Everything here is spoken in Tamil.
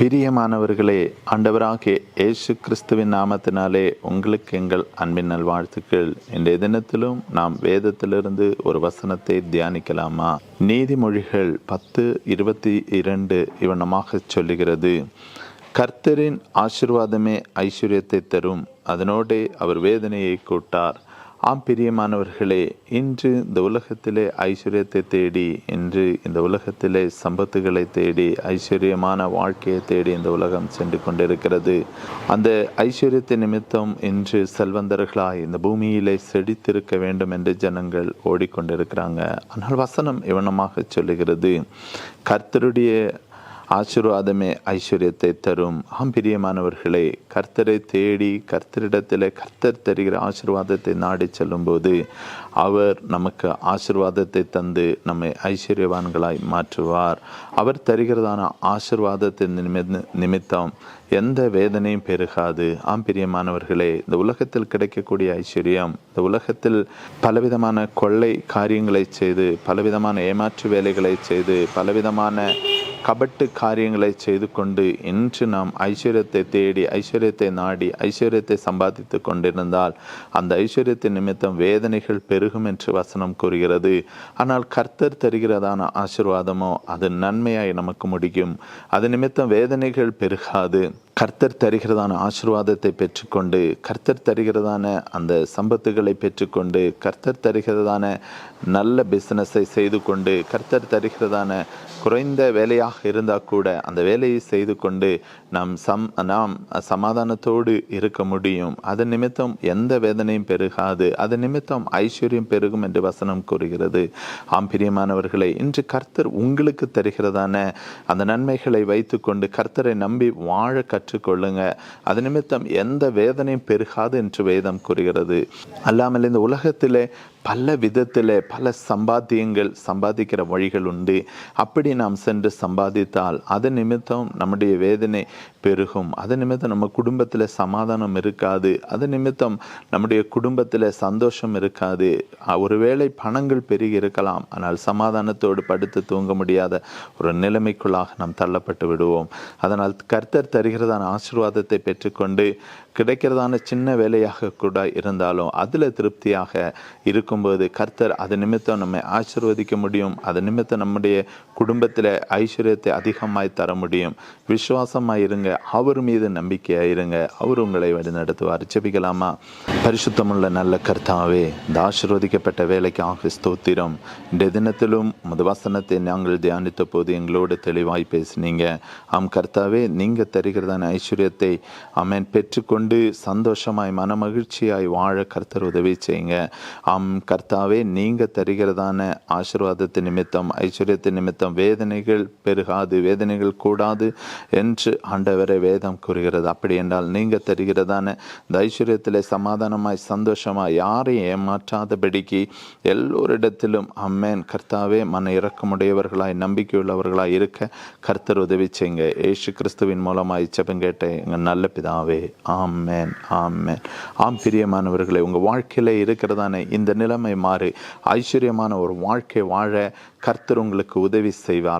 பிரியமானவர்களே ஆண்டவராகிய இயேசு கிறிஸ்துவின் நாமத்தினாலே உங்களுக்கு எங்கள் அன்பின் நல்வாழ்த்துக்கள். இன்றைய தினத்திலும் நாம் வேதத்திலிருந்து ஒரு வசனத்தை தியானிக்கலாமா? நீதிமொழிகள் பத்து இருபத்தி இரண்டு இவனமாக சொல்லுகிறது கர்த்தரின் ஆசிர்வாதமே ஐஸ்வர்யத்தை தரும். அதனோடே அவர் வேதனையை கூட்டார். ஆம் பிரியமானவர்களே இன்று இந்த உலகத்திலே ஐஸ்வர்யத்தை தேடி இன்று இந்த உலகத்திலே சம்பத்துகளை தேடி ஐஸ்வர்யமான வாழ்க்கையை தேடி இந்த உலகம் சென்று கொண்டிருக்கிறது. அந்த ஐஸ்வர்யத்தை நிமித்தம் இன்று செல்வந்தர்களாய் இந்த பூமியிலே செழித்திருக்க வேண்டும் என்று ஜனங்கள் ஓடிக்கொண்டிருக்கிறாங்க. ஆனால் வசனம் இவனமாக சொல்லுகிறது. கர்த்தருடைய ஆசீர்வாதமே ஐஸ்வர்யத்தை தரும். ஆம் பிரியமானவர்களே கர்த்தரை தேடி கர்த்தரிடத்தில் கர்த்தர் தருகிற ஆசீர்வாதத்தை நாடி செல்லும்போது அவர் நமக்கு ஆசீர்வாதத்தை தந்து நம்மை ஐஸ்வர்யவான்களாய் மாற்றுவார். அவர் தருகிறதான ஆசீர்வாதத்தின் நிமி- நிமித்தம் எந்த வேதனையும் பெருகாது. ஆம் பிரியமானவர்களே இந்த உலகத்தில் கிடைக்கக்கூடிய ஐஸ்வர்யம் இந்த உலகத்தில் பலவிதமான கொள்ளை காரியங்களை செய்து பலவிதமான ஏமாற்று வேலைகளை செய்து பலவிதமான கபட்டு காரியங்களை செய்து கொண்டு இன்று நாம் ஐஸ்வர்யத்தை தேடி ஐஸ்வர்யத்தை நாடி ஐஸ்வர்யத்தை சம்பாதித்து கொண்டிருந்தால் அந்த ஐஸ்வர்யத்தின் நிமித்தம் வேதனைகள் பெருகும் என்று வசனம் கூறுகிறது. ஆனால் கர்த்தர் தருகிறதான ஆசீர்வாதமோ அது நன்மையாய் நமக்கு முடியும். அது நிமித்தம் வேதனைகள் பெருகாது. கர்த்தர் தருகிறதான ஆசிர்வாதத்தை பெற்றுக்கொண்டு கர்த்தர் தருகிறதான அந்த சம்பத்துகளை பெற்றுக்கொண்டு கர்த்தர் தருகிறதான நல்ல பிஸ்னஸை செய்து கொண்டு கர்த்தர் தருகிறதான குறைந்த வேலையாக இருந்தால் கூட அந்த வேலையை செய்து கொண்டு நாம் சம் நாம் சமாதானத்தோடு இருக்க முடியும். அதன் நிமித்தம் எந்த வேதனையும் பெருகாது. அதன் நிமித்தம் ஐஸ்வர்யம் பெருகும் என்று வசனம் கூறுகிறது. ஆம்பிரியமானவர்களை இன்று கர்த்தர் உங்களுக்கு தருகிறதான அந்த நன்மைகளை வைத்துக்கொண்டு கர்த்தரை நம்பி வாழ கற்று கற்றுக்கொள்ளுங்க அது நிமித்தம் எந்த வேதனையும் பெருகாது என்று வேதம் கூறுகிறது. அல்லாமல் இந்த உலகத்திலே பல விதத்தில் பல சம்பாத்தியங்கள் சம்பாதிக்கிற வழிகள் உண்டு. அப்படி நாம் சென்று சம்பாதித்தால் அது நிமித்தம் நம்முடைய வேதனை பெருகும். அது நிமித்தம் நம்ம குடும்பத்தில் சமாதானம் இருக்காது. அது நிமித்தம் நம்முடைய குடும்பத்தில் சந்தோஷம் இருக்காது. ஒருவேளை பணங்கள் பெருகி இருக்கலாம். ஆனால் சமாதானத்தோடு படுத்து தூங்க முடியாத ஒரு நிலைமைக்குள்ளாக நாம் தள்ளப்பட்டு விடுவோம். அதனால் கர்த்தர் தருகிறதான ஆசீர்வாதத்தை பெற்றுக்கொண்டு கிடைக்கிறதான சின்ன வேலையாக கூட இருந்தாலும் அதில் திருப்தியாக இருக்கும் இருக்கும்போது கர்த்தர் அது நிமித்தம் நம்மை ஆசிர்வதிக்க முடியும். அது நிமித்தம் நம்முடைய குடும்பத்தில் ஐஸ்வர்யத்தை அதிகமாய் தர முடியும். விசுவாசமாக இருங்க. அவர் மீது நம்பிக்கையாக இருங்க. அவர் உங்களை வழிநடத்துவார் செபிக்கலாமா பரிசுத்தமுள்ள நல்ல கர்த்தாவே இந்த வேலைக்கு வேலைக்காக ஸ்தோத்திரம். இந்த தினத்திலும் முத வசனத்தை நாங்கள் தியானித்த போது எங்களோடு தெளிவாய் பேசினீங்க. ஆம் கர்த்தாவே நீங்கள் தருகிறதான ஐஸ்வர்யத்தை அமேன் பெற்றுக்கொண்டு சந்தோஷமாய் மனமகிழ்ச்சியாய் வாழ கர்த்தர் உதவி செய்யுங்க. ஆம் கர்த்தாவே நீங்கள் தருகிறதான ஆசீர்வாதத்தின் நிமித்தம் ஐஸ்வர்யத்தின் நிமித்தம் வேதனைகள் பெருகாது வேதனைகள் கூடாது என்று ஆண்டவரை வேதம் கூறுகிறது. அப்படி என்றால் நீங்கள் தருகிறதான இந்த ஐஸ்வர்யத்தில் சமாதானமாய் சந்தோஷமாய் யாரையும் ஏமாற்றாதபடிக்கு எல்லோரிடத்திலும் அம்மேன். கர்த்தாவே மன இறக்கமுடையவர்களாய் நம்பிக்கையுள்ளவர்களாய் இருக்க கர்த்தர் உதவி செய்யுங்க. ஏசு கிறிஸ்துவின் மூலமாக இச்சபம் கேட்டேன் எங்கள் நல்ல பிதாவே ஆமேன் ஆமேன். ஆம் பிரியமானவர்களே உங்கள் வாழ்க்கையில் இருக்கிறதான இந்த நிலைமை மாறி ஐஸ்வர்யமான ஒரு வாழ்க்கை வாழ கர்த்தர் உங்களுக்கு உதவி செய்வார்?